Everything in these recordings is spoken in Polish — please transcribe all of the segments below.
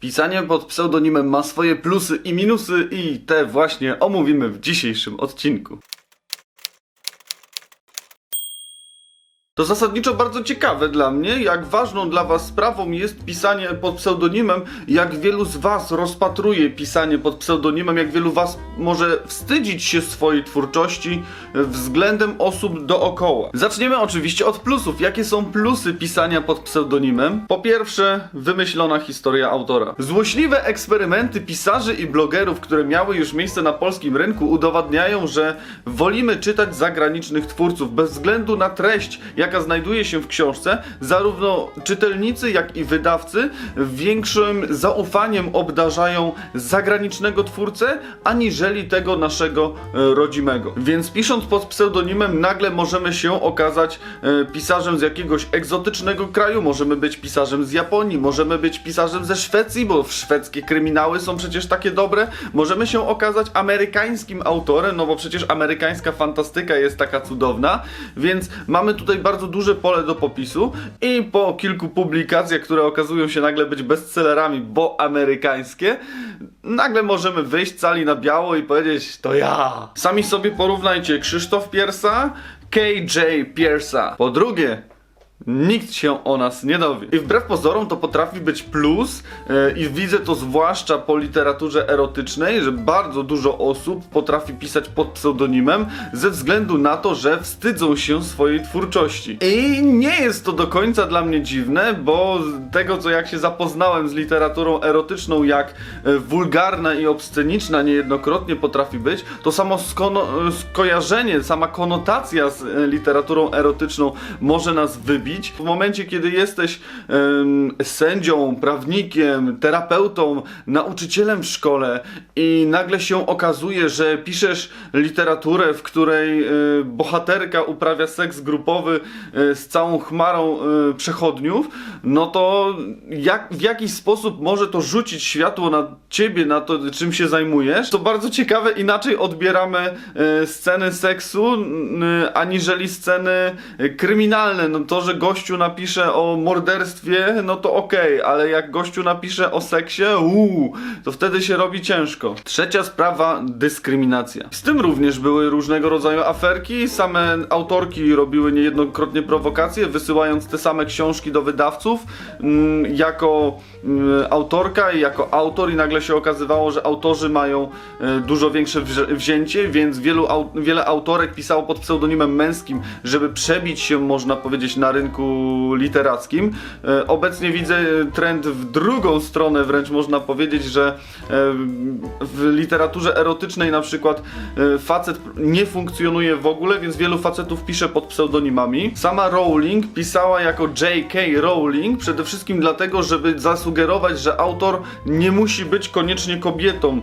Pisanie pod pseudonimem ma swoje plusy i minusy i te właśnie omówimy w dzisiejszym odcinku. To zasadniczo bardzo ciekawe dla mnie, jak ważną dla Was sprawą jest pisanie pod pseudonimem, jak wielu z Was rozpatruje pisanie pod pseudonimem, jak wielu Was może wstydzić się swojej twórczości względem osób dookoła. Zaczniemy oczywiście od plusów. Jakie są plusy pisania pod pseudonimem? Po pierwsze, wymyślona historia autora. Złośliwe eksperymenty pisarzy i blogerów, które miały już miejsce na polskim rynku, udowadniają, że wolimy czytać zagranicznych twórców bez względu na treść, jaka znajduje się w książce. Zarówno czytelnicy, jak i wydawcy większym zaufaniem obdarzają zagranicznego twórcę, aniżeli tego naszego e, rodzimego. Więc pisząc pod pseudonimem, nagle możemy się okazać e, pisarzem z jakiegoś egzotycznego kraju, możemy być pisarzem z Japonii, możemy być pisarzem ze Szwecji, bo szwedzkie kryminały są przecież takie dobre. Możemy się okazać amerykańskim autorem, no bo przecież amerykańska fantastyka jest taka cudowna, więc mamy tutaj bardzo duże pole do popisu i po kilku publikacjach, które okazują się nagle być bestsellerami, bo amerykańskie, nagle możemy wyjść cali na biało i powiedzieć to ja. Sami sobie porównajcie Krzysztof Piersa, KJ Piersa. Po drugie, Nikt się o nas nie dowie. I wbrew pozorom to potrafi być plus e, i widzę to zwłaszcza po literaturze erotycznej, że bardzo dużo osób potrafi pisać pod pseudonimem ze względu na to, że wstydzą się swojej twórczości. I nie jest to do końca dla mnie dziwne, bo tego co jak się zapoznałem z literaturą erotyczną, jak e, wulgarna i obsceniczna niejednokrotnie potrafi być, to samo skono- skojarzenie, sama konotacja z e, literaturą erotyczną może nas wybić. W momencie, kiedy jesteś em, sędzią, prawnikiem, terapeutą, nauczycielem w szkole i nagle się okazuje, że piszesz literaturę, w której e, bohaterka uprawia seks grupowy e, z całą chmarą e, przechodniów, no to jak, w jakiś sposób może to rzucić światło na ciebie, na to, czym się zajmujesz. To bardzo ciekawe, inaczej odbieramy e, sceny seksu, n- aniżeli sceny kryminalne. No to, że gościu napisze o morderstwie, no to okej, ale jak gościu napisze o seksie, uuu, to wtedy się robi ciężko. Trzecia sprawa, dyskryminacja. Z tym również były różnego rodzaju aferki, same autorki robiły niejednokrotnie prowokacje, wysyłając te same książki do wydawców mm, jako mm, autorka i jako autor i nagle się okazywało, że autorzy mają e, dużo większe wzięcie, więc wielu, au, wiele autorek pisało pod pseudonimem męskim, żeby przebić się, można powiedzieć, na rynku literackim. E, Obecnie widzę trend w drugą stronę, wręcz można powiedzieć, że e, w literaturze erotycznej na przykład e, facet nie funkcjonuje w ogóle, więc wielu facetów pisze pod pseudonimami. Sama Rowling pisała jako J.K. Rowling przede wszystkim dlatego, żeby zasugerować, że autor nie musi być koniecznie kobietą,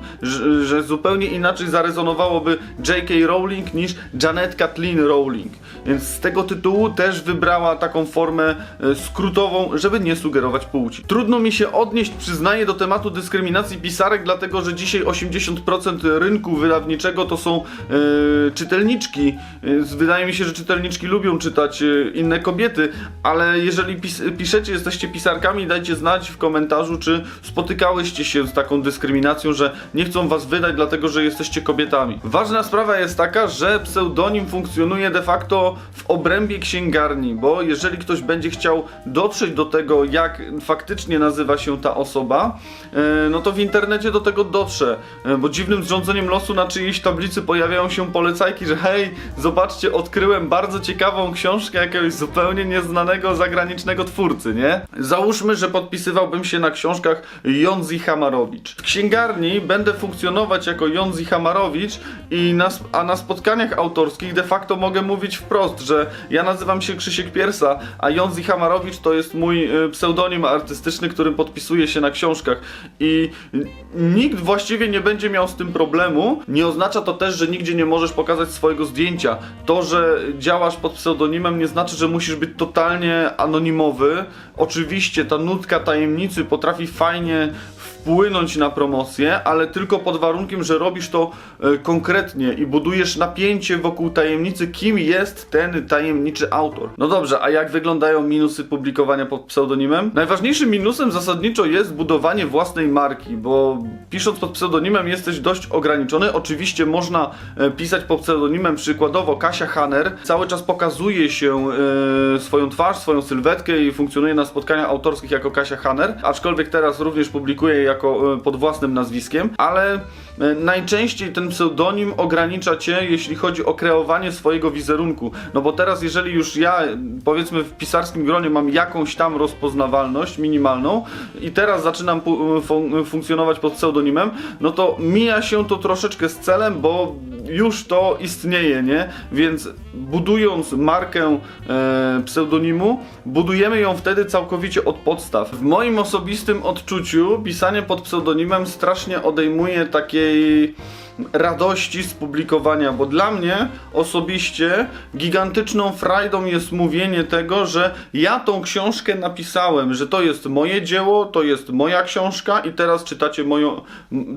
że zupełnie inaczej zarezonowałoby J.K. Rowling niż Janet Kathleen Rowling. Więc z tego tytułu też wybrała taką formę e, skrótową, żeby nie sugerować płci. Trudno mi się odnieść, przyznaję, do tematu dyskryminacji pisarek, dlatego że dzisiaj 80% rynku wydawniczego to są e, czytelniczki. Więc wydaje mi się, że czytelniczki lubią czytać e, inne kobiety, ale jeżeli pis piszecie, jesteście pisarkami, dajcie znać w komentarzu, czy spotykałyście się z taką dyskryminacją, że nie chcą was wydać, dlatego że jesteście kobietami. Ważna sprawa jest taka, że pseudonim funkcjonuje de facto w obrębie księgarni, bo jeżeli ktoś będzie chciał dotrzeć do tego, jak faktycznie nazywa się ta osoba, e, no to w internecie do tego dotrze, e, bo dziwnym zrządzeniem losu na czyjejś tablicy pojawiają się polecajki, że hej, zobaczcie, odkryłem bardzo ciekawą książkę jakiegoś zupełnie nieznanego zagranicznego twórcy, nie? Załóżmy, że podpisywałbym się na książkach Jonzi Hamarowicz. W księgarni będę funkcjonować jako Jonzi Hamarowicz i na, a na spotkaniach autorskich de facto mogę mówić wprost, że ja nazywam się Krzysiek Piersa, a Jonzi Hamarowicz to jest mój y, pseudonim artystyczny, którym podpisuję się na książkach i nikt właściwie nie będzie miał z tym problemu. Nie oznacza to też, że nigdzie nie możesz pokazać swojego zdjęcia. To, że działasz pod pseudonimem nie znaczy, że musisz być totalnie anonimowy. Oczywiście ta nutka tajemnicy potrafi fajnie wpłynąć na promocję, ale tylko pod warunkiem, że robisz to e, konkretnie i budujesz napięcie wokół tajemnicy, kim jest ten tajemniczy autor. No dobrze, a jak wyglądają minusy publikowania pod pseudonimem? Najważniejszym minusem zasadniczo jest budowanie własnej marki, bo pisząc pod pseudonimem jesteś dość ograniczony. Oczywiście można e, pisać pod pseudonimem, przykładowo Kasia Hanner, cały czas pokazuje się e, swoją twarz, swoją sylwetkę i funkcjonuje na spotkaniach autorskich jako Kasia Hanner, aczkolwiek teraz również publikuje jako e, pod własnym nazwiskiem, ale e, najczęściej ten pseudonim ogranicza cię, jeśli chodzi o kreowanie swojego wizerunku. No bo teraz, jeżeli już ja, powiedzmy, w pisarskim gronie mam jakąś tam rozpoznawalność minimalną i teraz zaczynam fun- funkcjonować pod pseudonimem, no to mija się to troszeczkę z celem, bo już to istnieje, nie? Więc budując markę e, pseudonimu, budujemy ją wtedy całkowicie od podstaw. W moim osobistym odczuciu pisanie pod pseudonimem strasznie odejmuje takiej radości z publikowania, bo dla mnie osobiście gigantyczną frajdą jest mówienie tego, że ja tą książkę napisałem, że to jest moje dzieło, to jest moja książka i teraz czytacie moją,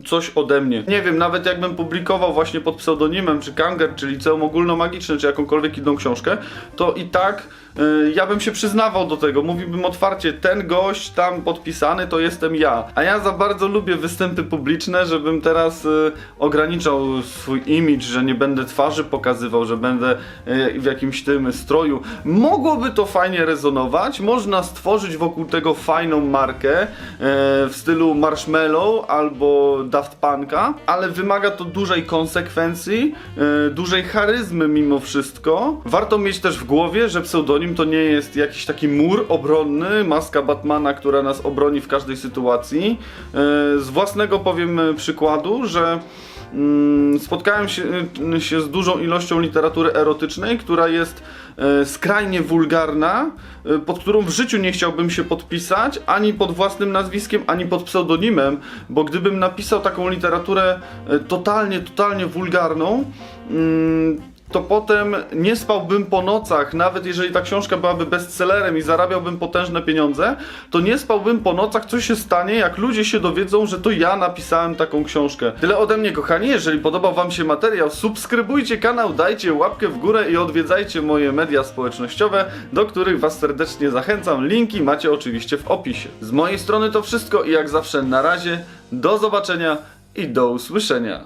coś ode mnie. Nie wiem, nawet jakbym publikował właśnie pod pseudonimem, czy Kanger, czy Liceum Ogólnomagiczne, czy jakąkolwiek inną książkę, to i tak ja bym się przyznawał do tego, mówiłbym otwarcie, ten gość tam podpisany to jestem ja. A ja za bardzo lubię występy publiczne, żebym teraz y, ograniczał swój imidż, że nie będę twarzy pokazywał, że będę y, w jakimś tym stroju. Mogłoby to fajnie rezonować, można stworzyć wokół tego fajną markę y, w stylu Marshmallow albo Daft Punka, ale wymaga to dużej konsekwencji, y, dużej charyzmy mimo wszystko. Warto mieć też w głowie, że pseudonim to nie jest jakiś taki mur obronny, maska Batmana, która nas obroni w każdej sytuacji. Y, Z własnego powiem y, przykładu, że mm, spotkałem się, y, się z dużą ilością literatury erotycznej, która jest e, skrajnie wulgarna, e, pod którą w życiu nie chciałbym się podpisać, ani pod własnym nazwiskiem, ani pod pseudonimem, bo gdybym napisał taką literaturę e, totalnie, totalnie wulgarną, mm, to potem nie spałbym po nocach, nawet jeżeli ta książka byłaby bestsellerem i zarabiałbym potężne pieniądze, to nie spałbym po nocach, co się stanie, jak ludzie się dowiedzą, że to ja napisałem taką książkę. Tyle ode mnie, kochani. Jeżeli podobał Wam się materiał, subskrybujcie kanał, dajcie łapkę w górę i odwiedzajcie moje media społecznościowe, do których Was serdecznie zachęcam. Linki macie oczywiście w opisie. Z mojej strony to wszystko i jak zawsze na razie, do zobaczenia i do usłyszenia.